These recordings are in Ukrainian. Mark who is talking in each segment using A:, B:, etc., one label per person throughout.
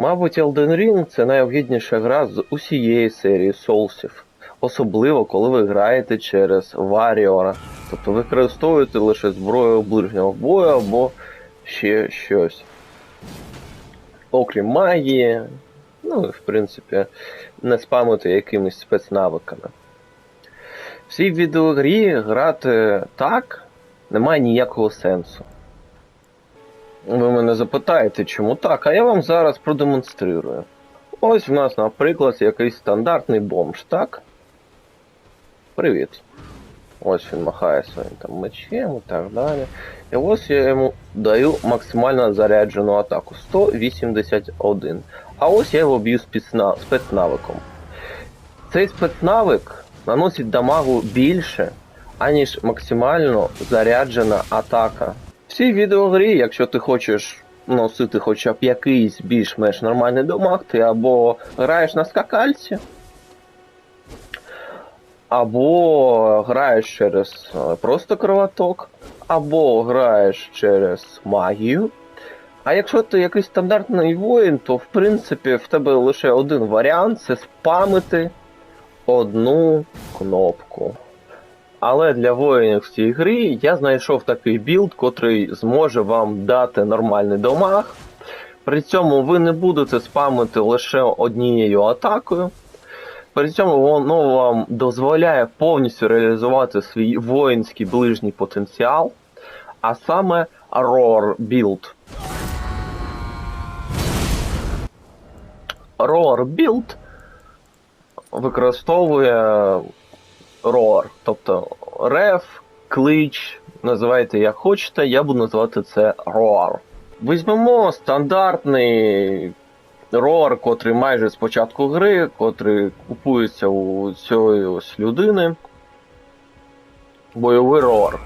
A: Мабуть, Elden Ring це найогідніша гра з усієї серії соусів. Особливо, коли ви граєте через Варіора. Тобто використовуєте лише зброю ближнього бою або ще щось. Окрім магії, ну і в принципі, не спамити якимись спецнавиками. В цій відеогрі грати так немає ніякого сенсу. Ви мене запитаєте, чому так, а я вам зараз продемонструю. Ось в нас, наприклад, якийсь стандартний бомж, так? Привіт. Ось він махає своїм там мечем і так далі. І ось я йому даю максимально заряджену атаку 181. А ось я його б'ю спецнавиком. Цей спецнавик наносить дамагу більше, аніж максимально заряджена атака. Цій відеогрі, якщо ти хочеш носити хоча б якийсь більш-менш нормальний дамаг, ти або граєш на скакальці, або граєш через е, просто кровоток, або граєш через магію. А якщо ти якийсь стандартний воїн, то в принципі в тебе лише один варіант це спамити одну кнопку. Але для воїнів в цій грі я знайшов такий білд, котрий зможе вам дати нормальний дамаг. При цьому ви не будете спамити лише однією атакою. При цьому воно вам дозволяє повністю реалізувати свій воїнський ближній потенціал, а саме Roar Build. Roar Build використовує Roar, тобто рев, клич, називайте як хочете, я буду називати це Roar. Візьмемо стандартний Roar, котрий майже з початку гри, котрий купується у цієї ось людини. Бойовий Roar.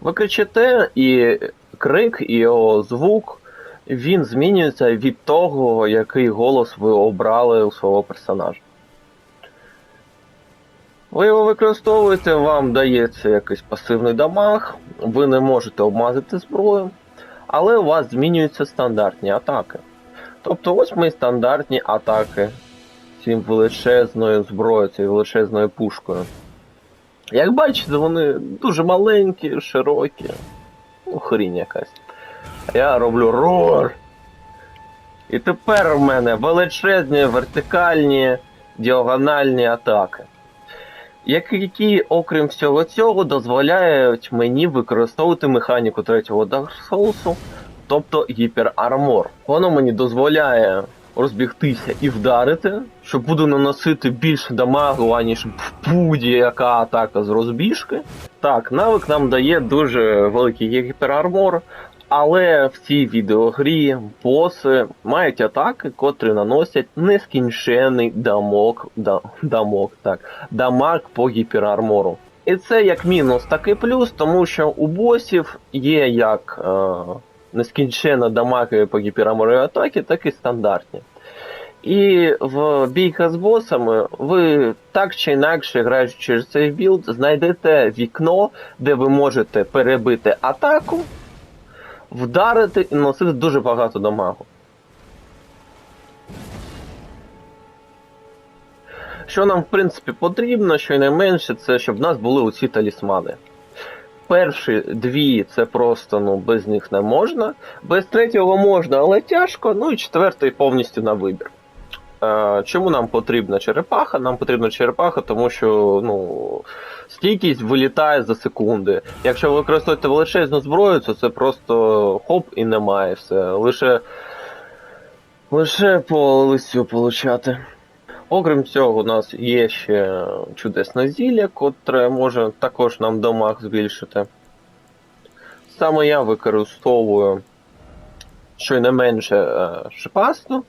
A: Ви кричите, і крик, і його звук, він змінюється від того, який голос ви обрали у свого персонажа. Ви його використовуєте, вам дається якийсь пасивний дамаг, ви не можете обмазати зброю, але у вас змінюються стандартні атаки. Тобто ось ми стандартні атаки цим величезною зброєю, цією величезною пушкою. Як бачите, вони дуже маленькі, широкі. Ну, хрінь якась. Я роблю рор. І тепер в мене величезні вертикальні діагональні атаки. Які, окрім всього цього, дозволяють мені використовувати механіку третього Dark Souls, тобто гіперармор. Воно мені дозволяє розбігтися і вдарити, що буду наносити більше дамагу, аніж будь-яка атака з розбіжки. Так, навик нам дає дуже великий гіперармор, але в цій відеогрі боси мають атаки, котрі наносять нескінчений дамок, да, дамок, так, дамаг по гіперармору. І це як мінус, так і плюс, тому що у босів є як е, нескінчена дамаги по гіперармору атаки, так і стандартні. І в бійках з босами ви так чи інакше, граючи через цей білд, знайдете вікно, де ви можете перебити атаку, вдарити і наносити дуже багато дамагу. Що нам, в принципі, потрібно, що найменше, це щоб в нас були оці талісмани. Перші дві це просто ну, без них не можна. Без третього можна, але тяжко. Ну і четвертий повністю на вибір. Е, чому нам потрібна черепаха? Нам потрібна черепаха, тому що ну, стійкість вилітає за секунди. Якщо ви використовуєте величезну зброю, то це просто хоп і немає все. Лише, лише по листю получати. Окрім цього, у нас є ще чудесне зілля, котре може також нам дамаг збільшити. Саме я використовую щонайменше е, шипасту,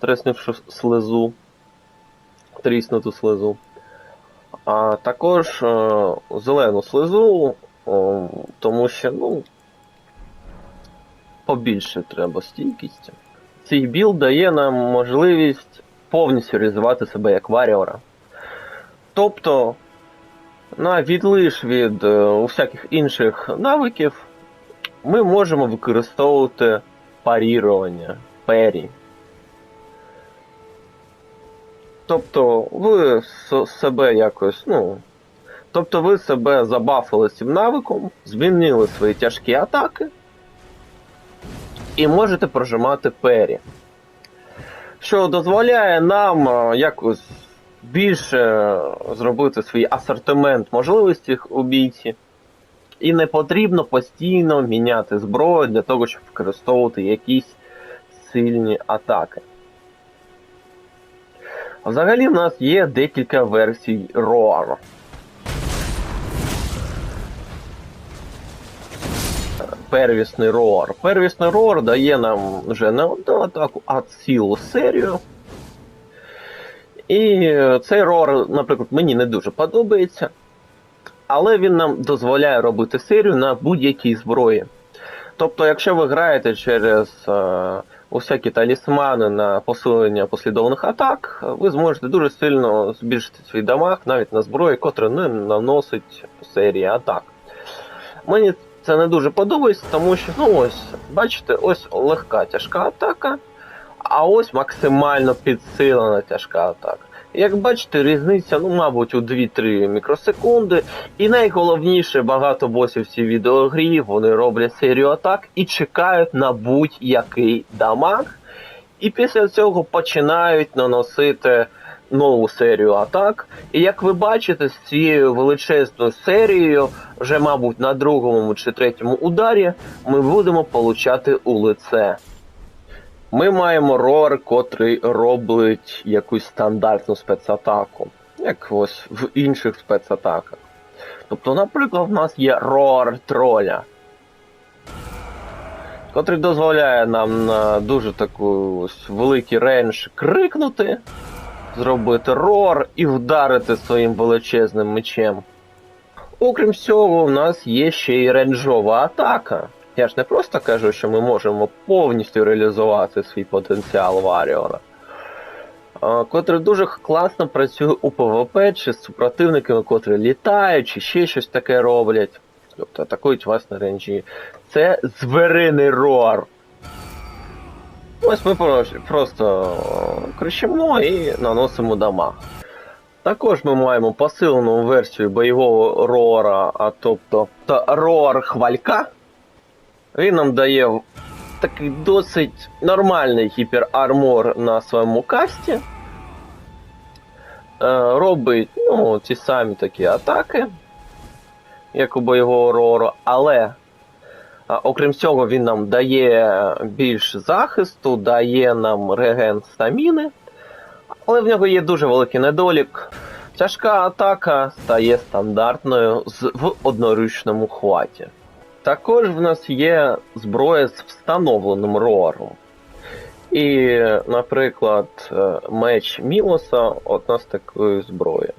A: треснувши слезу, тріснуту слезу. А також е, зелену слезу, о, тому що ну, побільше треба стійкісті. Цей білд дає нам можливість повністю реалізувати себе як варіора. Тобто, на відлиш від е, усяких інших навиків, ми можемо використовувати парірування. пері. Тобто ви себе якось, ну. Тобто ви себе забафили цим навиком, змінили свої тяжкі атаки і можете прожимати пері. Що дозволяє нам е, якось більше зробити свій асортимент можливостей у бійці. І не потрібно постійно міняти зброю для того, щоб використовувати якісь сильні атаки. Взагалі в нас є декілька версій Roar. Первісний Roar. Первісний Roar дає нам вже не одну атаку, а цілу серію. І цей Roar, наприклад, мені не дуже подобається. Але він нам дозволяє робити серію на будь-якій зброї. Тобто, якщо ви граєте через е, усякі талісмани на посилення послідовних атак, ви зможете дуже сильно збільшити свій дамаг навіть на зброї, котра не наносить серії атак. Мені це не дуже подобається, тому що, ну ось, бачите, ось легка тяжка атака, а ось максимально підсилена тяжка атака. Як бачите, різниця, ну, мабуть, у 2-3 мікросекунди. І найголовніше, багато босів цій відеогрі, вони роблять серію атак і чекають на будь-який дамаг. І після цього починають наносити нову серію атак. І як ви бачите, з цією величезною серією, вже, мабуть, на другому чи третьому ударі ми будемо получати у лице. Ми маємо рор, котрий робить якусь стандартну спецатаку, як ось в інших спецатаках. Тобто, наприклад, в нас є рор троля, котрий дозволяє нам на дуже таку ось великий рейндж крикнути, зробити рор і вдарити своїм величезним мечем. Окрім цього, в нас є ще й рейнджова атака. Я ж не просто кажу, що ми можемо повністю реалізувати свій потенціал Варіора, котрий дуже класно працює у ПВП чи з супротивниками, котрі літають, чи ще щось таке роблять. Тобто атакують вас на ренджі. Це звіриний рор. Ось ми просто кричимо і наносимо дамаг. Також ми маємо посилену версію бойового рора, а тобто та рор хвалька. Він нам дає такий досить нормальний гіперармор на своєму касті. Е, робить ну, ті самі такі атаки, як у бойового рору, але окрім цього, він нам дає більш захисту, дає нам реген стаміни, але в нього є дуже великий недолік. Тяжка атака стає стандартною в одноручному хваті. Також в нас є зброя з встановленим рором. І, наприклад, е, меч Мілоса одна з такої зброї.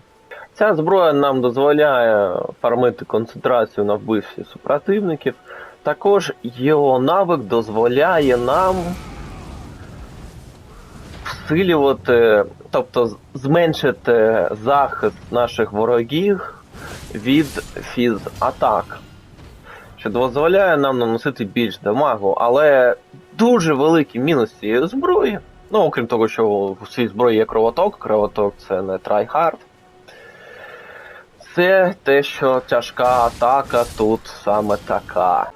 A: Ця зброя нам дозволяє фармити концентрацію на вбивстві супротивників. Також його навик дозволяє нам всилювати, тобто зменшити захист наших ворогів від фіз-атак що дозволяє нам наносити більш дамагу, але дуже великий мінус цієї зброї. Ну, окрім того, що в цій зброї є кровоток, кровоток це не трайхард. Це те, що тяжка атака тут саме така.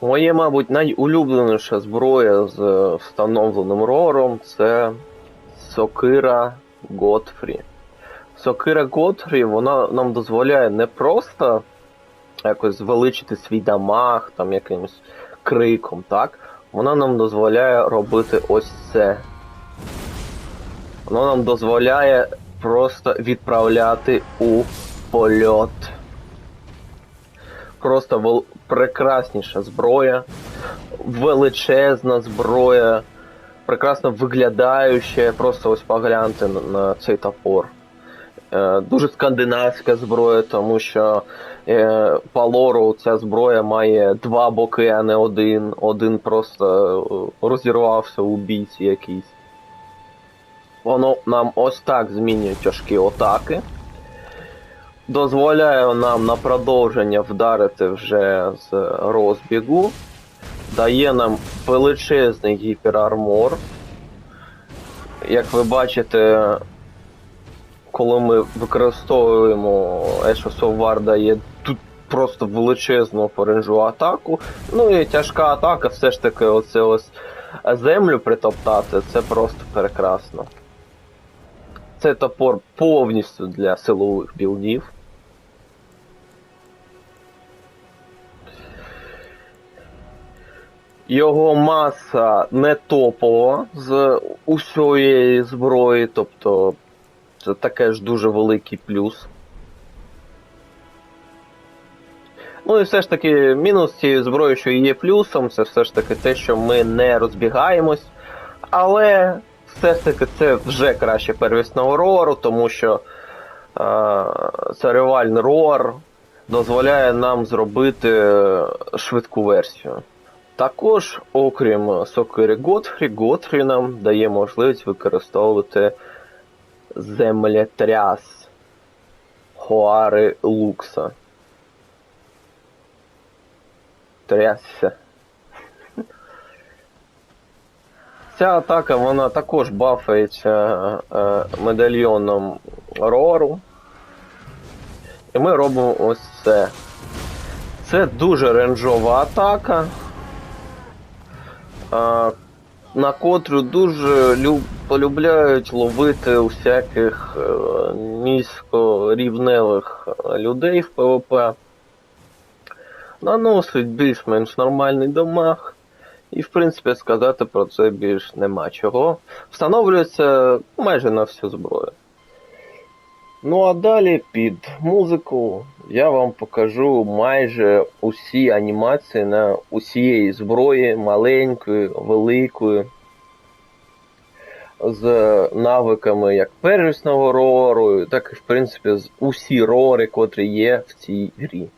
A: Моє, мабуть, найулюбленіша зброя з встановленим рором це Сокира Готфрі. Сокира Готфрі, вона нам дозволяє не просто якось звеличити свій дамаг, там якимось криком, так? Вона нам дозволяє робити ось це. Воно нам дозволяє просто відправляти у польот. Просто вел... прекрасніша зброя, величезна зброя, прекрасно виглядаюча, просто ось погляньте на, на цей топор. Е, дуже скандинавська зброя, тому що е, по лору ця зброя має два боки, а не один. Один просто е, розірвався у бійці якийсь. Воно нам ось так змінює тяжкі атаки. Дозволяє нам на продовження вдарити вже з розбігу. Дає нам величезний гіперармор. як ви бачите, коли ми використовуємо of War дає тут просто величезну поренжу атаку. Ну і тяжка атака, все ж таки, оце ось землю притоптати, це просто прекрасно. Це топор повністю для силових білдів. Його маса не топова з усієї зброї, тобто це таке ж дуже великий плюс. Ну і все ж таки, мінус цієї зброї, що є плюсом, це все ж таки те, що ми не розбігаємось. Але все ж таки це вже краще первісного рору, тому що е, царювальний рор дозволяє нам зробити швидку версію. Також, окрім сокири Готфрі, Готфрі нам дає можливість використовувати землетряс Хуари Лукса. Трясся. Ця атака вона також бафається е, медальйоном Рору. І ми робимо ось це. Це дуже ренжова атака, е, на котру дуже люб, полюбляють ловити усяких е, низькорівневих людей в ПВП. Наносить більш-менш нормальний дамаг. І, в принципі, сказати про це більш нема чого. Встановлюється майже на всю зброю. Ну а далі під музику я вам покажу майже усі анімації на усієї зброї, маленької, великої, з навиками як первісного рору, так і в принципі з усі рори, котрі є в цій грі.